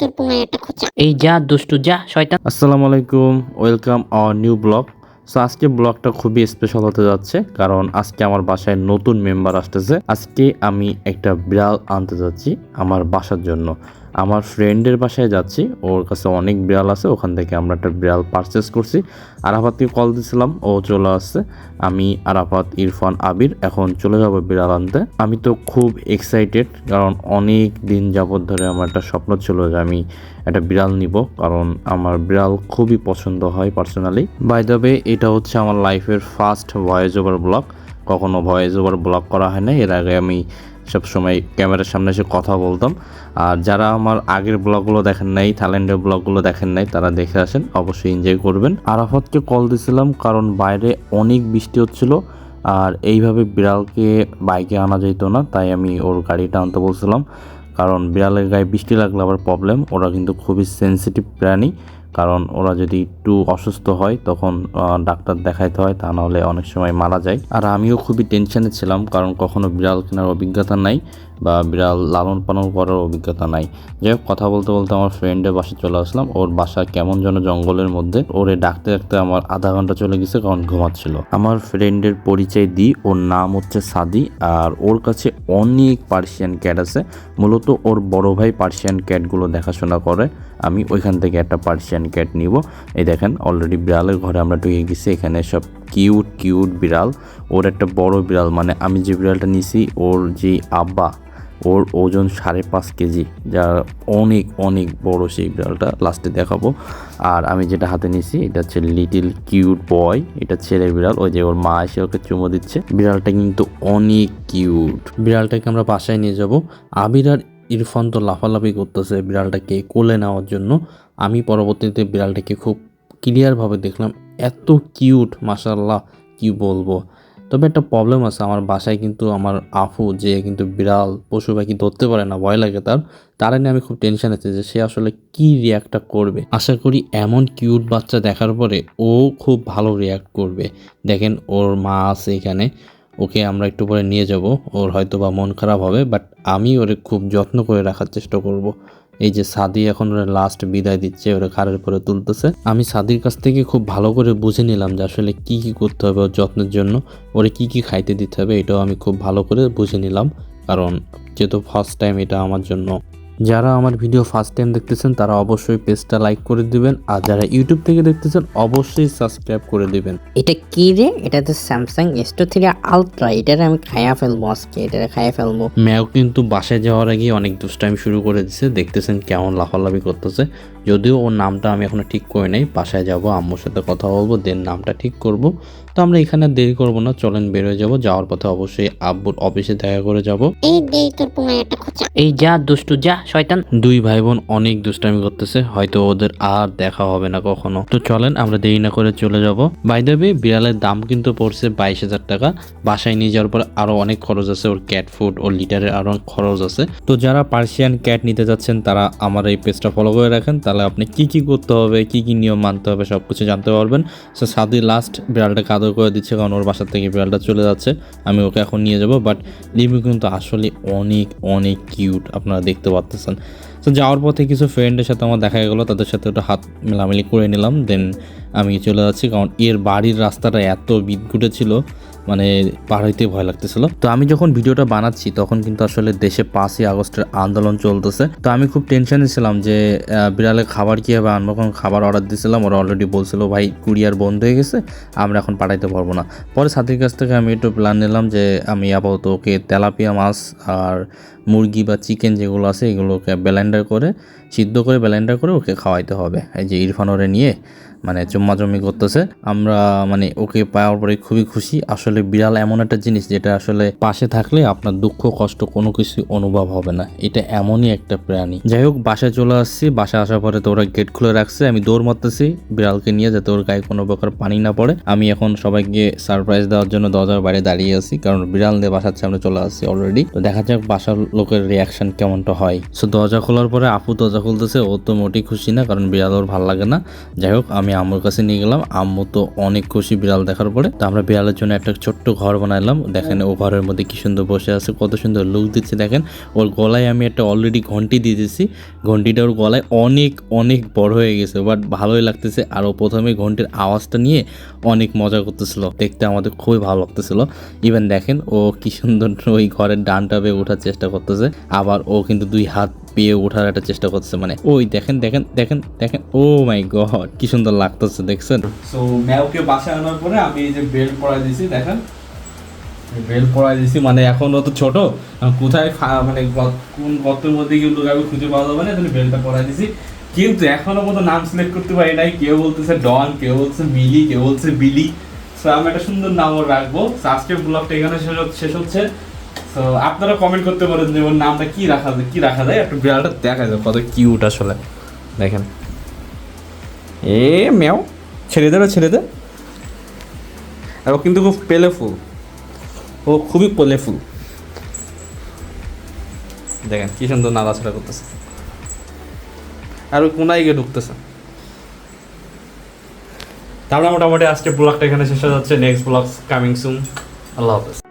তোর পুমায় একটা খোঁচা। এই যা দুষ্টু যা শয়তান। আসসালামু আলাইকুম welcome our new blog. So আজকে ব্লগটা খুবই স্পেশাল হতে যাচ্ছে কারণ আজকে আমার বাসায় নতুন মেম্বার আসতেছে। আজকে আমি একটা বিড়াল আনতে যাচ্ছি আমার বাসার জন্য। আমার ফ্রেন্ডের বাসায় যাচ্ছি, ওর কাছে অনেক বিড়াল আছে, ওখান থেকে আমরা একটা বিড়াল পারচেস করছি। আরাফাতকে কল দিছিলাম, ও চলে আসছে। আমি আরাফাত, ইরফান, আবির, এখন চলে যাব বিড়াল আনতে। আমি তো খুব এক্সাইটেড কারণ অনেক দিন যাবৎ ধরে আমার একটা স্বপ্ন ছিল যে আমি একটা বিড়াল নিব, কারণ আমার বিড়াল খুবই পছন্দ হয় পার্সোনালি বাই দ্য এটা হচ্ছে আমার লাইফের ফার্স্ট ভয়েস ওভার ব্লগ কখনো ভয়েস ওভার ব্লগ করা হয় না এর আগে আমি সবসময় ক্যামেরার সামনে এসে কথা বলতাম। আর যারা আমার আগের ব্লগগুলো দেখেন নাই, থাইল্যান্ডের ব্লগগুলো দেখেন নাই, তারা দেখে আসেন, অবশ্যই এনজয় করবেন। আরাফাতকে কল দিছিলাম কারণ বাইরে অনেক বৃষ্টি হচ্ছিল আর এইভাবে বিড়ালকে বাইকে আনা যেত না, তাই আমি ওর গাড়িটা আনতে বলছিলাম। কারণ বিড়ালের গায়ে বৃষ্টি লাগলে আবার প্রবলেম ওরা কিন্তু খুবই সেনসিটিভ প্রাণী। কারণ ওরা যদি একটু অসুস্থ হয়, তখন ডাক্তার দেখাইতে হয়, তা নাহলে অনেক সময় মারা যায়। আর আমিও খুবই টেনশনে ছিলাম, কারণ কখনো বিড়াল কেনার অভিজ্ঞতা নাই। বা বিড়াল লালন পালন করার অভিজ্ঞতা নাই। যাই হোক, কথা বলতে বলতে আমার ফ্রেন্ডের বাসায় চলে আসলাম। ওর বাসা কেমন যেন জঙ্গলের মধ্যে। ওরে ডাকতে ডাকতে আমার আধা ঘণ্টা চলে গেছে, কারণ ঘুমাচ্ছিল। আমার ফ্রেন্ডের পরিচয় দিই, ওর নাম হচ্ছে সাদি, আর ওর কাছে অনেক পার্সিয়ান ক্যাট আছে। মূলত ওর বড় ভাই পার্সিয়ান ক্যাটগুলো দেখাশোনা করে। আমি ওইখান থেকে একটা পার্সিয়ান ক্যাট নিব। এই দেখেন অলরেডি বিড়ালের ঘরে আমরা ঢুকে গেছি। এখানে সব কিউট কিউট বিড়াল। ওর একটা বড় বিড়াল মানে আমি যে বিড়ালটা নিছি, ওর যে আব্বা ওর ওজন সাড়ে পাঁচ কেজি যা অনেক অনেক বড় সেই বিড়ালটা লাস্টে দেখাবো। আর আমি যেটা হাতে নিয়েছি, এটা হচ্ছে লিটিল কিউট বয়, এটা ছেলে বিড়াল, ওই যে ওর মা এসে ওকে চুমো দিচ্ছে। বিড়ালটা কিন্তু অনেক কিউট। বিড়ালটাকে আমরা বাসায় নিয়ে যাব। আবির আর ইরফান তো লাফালাফি করতেছে বিড়ালটাকে কোলে নেওয়ার জন্য। আমি পরবর্তীতে বিড়ালটাকে খুব ক্লিয়ারভাবে দেখলাম, এত কিউট মাসাল্লাহ কি বলব? তবে একটা প্রবলেম আছে, আমার বাসায় কিন্তু আমার আফু যে কিন্তু বিড়াল, পশু পাখি ধরতে পারে না, ভয় লাগে তার তার নিয়ে আমি খুব টেনশন আছে যে সে আসলে কি রিয়াক্টটা করবে। আশা করি এমন কিউট বাচ্চা দেখার পরে ও খুব ভালো রিয়াক্ট করবে। দেখেন ওর মা আছে এখানে, ওকে আমরা একটু পরে নিয়ে যাব, ওর হয়তো বা মন খারাপ হবে বাট আমি ওরে খুব যত্ন করে রাখার চেষ্টা করব। এই যে সাদি এখন ওরা লাস্ট বিদায় দিচ্ছে, ওরা খারের পরে তুলতেছে। আমি সাদির কাছ থেকে খুব ভালো করে বুঝে নিলাম যে আসলে কি কি করতে হবে ওর যত্নের জন্য, ওরে কি কি খাইতে দিতে হবে, এটাও আমি খুব ভালো করে বুঝে নিলাম। কারণ যেহেতু ফার্স্ট টাইম এটা আমার জন্য যারা আমার ভিডিও ফার্স্ট টাইম দেখতেছেন তারা অবশ্যই পেজটা লাইক করে দিবেন। আর যারা ইউটিউব থেকে দেখতেছেন অবশ্যই সাবস্ক্রাইব করে দিবেন। এটা কি রে? এটা তো Samsung S two three ultra এটারে আমি খাইয়া ফেলব আজকে। এটারে খাইয়া ফেলব। ম্যাও কিন্তু বাসায় যাওয়ার আগে অনেক দুষ্টাইম শুরু করে দিছে। দেখতেছেন কেমন লাফালাফি করতেছে। যদিও ওর নামটা আমি এখনও ঠিক করে নাই। বাসায় যাব আম্মুর সাথে কথা বলব দেন নামটা ঠিক করব। তো আমরা এখানে দেরি করব না। চলেন বেরোয় যাব। যাওয়ার পথে অবশ্যই আব্বুর অফিসে দেখা করে যাব। এই দে তোর একটা খোঁচা। এই যা দুষ্টু যা। শয়তান। দুই ভাই বোন অনেক দুষ্টামি করতেছে, হয়তো ওদের আর দেখা হবে না কখনো। তো চলেন, আমরা দেরি না করে চলে যাব। বাই দ্য ওয়ে বিড়ালের দাম কিন্তু পড়ছে বাইশ হাজার টাকা। বাসায় নিয়ে যাওয়ার পর আরও অনেক খরচ আছে, ওর ক্যাট ফুড ওর লিটারের আরও খরচ আছে। তো যারা পার্সিয়ান ক্যাট নিতে যাচ্ছেন, তারা আমার এই পেজটা ফলো করে রাখেন। তাহলে আপনি কি কি করতে হবে, কি কি নিয়ম মানতে হবে সব কিছু জানতে পারবেন। সো সাদি লাস্ট বিড়ালটাকে আদর করে দিচ্ছে, কারণ ওর বাসা থেকে বিড়ালটা চলে যাচ্ছে। আমি ওকে এখন নিয়ে যাব বাট লিমি কিন্তু আসলে অনেক অনেক কিউট আপনারা দেখতে পাচ্তেছেন তো যাওয়ার পথে কিছু ফ্রেন্ডের সাথে আমার দেখা গেলো, তাদের সাথে ওটা হাত মেলামেলি করে নিলাম দেন আমি চলে যাচ্ছি, কারণ এর বাড়ির রাস্তাটা এত বিদঘুটে ছিল মানে পার হইতে ভয় লাগতেছিল। তো আমি যখন ভিডিওটা বানাচ্ছি, তখন কিন্তু আসলে দেশে পাঁচই আগস্টের আন্দোলন চলতেছে। তো আমি খুব টেনশনে ছিলাম যে বিড়ালে খাবার কীভাবে আনব? কারণ খাবার অর্ডার দিয়েছিলাম ওরা অলরেডি বলছিল, ভাই কুরিয়ার বন্ধ হয়ে গেছে, আমরা এখন পাঠাইতে পারব না। পরে সাথীর কাছ থেকে আমি একটু প্ল্যান নিলাম যে, আমি আপাতত ওকে তেলাপিয়া মাছ আর মুরগি বা চিকেন যেগুলো আছে, এগুলোকে ব্লেন্ডার করে, সিদ্ধ করে ব্লেন্ডার করে ওকে খাওয়াইতে হবে। এই যে ইরফান ওরে নিয়ে মানে চুম্মাচুম্মি করতেছে। আমরা মানে ওকে পাওয়ার পরে খুবই খুশি। আসলে বিড়াল এমন একটা জিনিস যেটা আসলে পাশে থাকলে আপনার দুঃখ, কষ্ট কোনো কিছু অনুভব হবে না। এটা এমনই একটা প্রাণী। যাই হোক, বাসায় চলে আসছি। বাসায় আসার পরে তো ওরা গেট খুলে রাখছে। আমি দৌড় মারতেছি। বিড়ালকে নিয়ে যাতে ওর গায়ে কোনো প্রকার পানি না পড়ে। আমি এখন সবাইকে সারপ্রাইজ দেওয়ার জন্য দরজার বাইরে দাঁড়িয়ে আছি। কারণ বিড়াল দিয়ে বাসার সামনে চলে আসছি অলরেডি তো দেখা যাক বাসার লোকের রিয়াকশন কেমনটা হয়। সো দরজা খোলার পরে আপু দরজা খুলতেছে, ও তো মোটেই খুশি না, কারণ বিড়াল ওর ভালো লাগে না। যাই হোক, আমি আম্মুর কাছে নিয়ে গেলাম, আম্মু তো অনেক খুশি বিড়াল দেখার পরে। তো আমরা বিড়ালের জন্য একটা ছোট্ট ঘর বানাইলাম, দেখেন ও ঘরের মধ্যে কি সুন্দর বসে আছে, কত সুন্দর লুক দিচ্ছে, দেখেন। ওর গলায় আমি একটা অলরেডি ঘন্টি দিয়ে দিয়েছি ঘন্টিটা ওর গলায় অনেক অনেক বড় হয়ে গেছে বাট ভালোই লাগতেছে। আর ও প্রথমে ঘন্টির আওয়াজটা নিয়ে অনেক মজা করতেছিল, দেখতে আমাদের খুবই ভালো লাগতেছিল। ইভেন দেখেন ও কি সুন্দর ওই ঘরের ডানটা বেয়ে ওঠার চেষ্টা করতেছে, আবার ও কিন্তু দুই হাত পেয়ে ওঠার একটা চেষ্টা করতেছে মানে ওই দেখেন দেখেন দেখেন দেখেন, ও মাই গড, কি সুন্দর লাগতেছে, দেখছেন? সো ম্যাওকে বাসায় আনার পরে আমি এই যে বেল্ট পরাই দিয়েছি দেখেন। বেল্ট পরাই দিয়েছি মানে এখন ও তো ছোট কোথায় মানে কোন গর্তের মধ্যে গিয়ে লুকাবে খুঁজে পাওয়া যাবে না, তাহলে বেল্টটা পরাই দিয়েছি কিন্তু এখনও মতো নাম সিলেক্ট করতে পারি নাই, কেউ বলতেছে ডন, কেউ বলছে মিলি, কেউ বলছে বিলি। সো আমি একটা সুন্দর নাম রাখব। আজকের ব্লগটা এখানে শেষ হচ্ছে। তো আপনারা কমেন্ট করতে পারেন যে ওর নামটা কি রাখা যায় কি রাখা যায়? একটু বিড়ালটা দেখা যায় কত কিউট আসলে। দেখেন। এ, মেও। ছেড়ে দেবে ছেড়ে দে। আর ও কিন্তু খুব পেলেফুল ও খুবই পেলেফুল দেখেন কি সুন্দর নাড়াচাড়া করতেছে। আর ওই কোনায় গিয়ে ঢুকতেছে। তারপরে মোটামুটি আজকে ব্লগটা এখানে শেষ হয়ে যাচ্ছে। নেক্সট ব্লগ কামিং সুন আল্লাহ হাফেজ।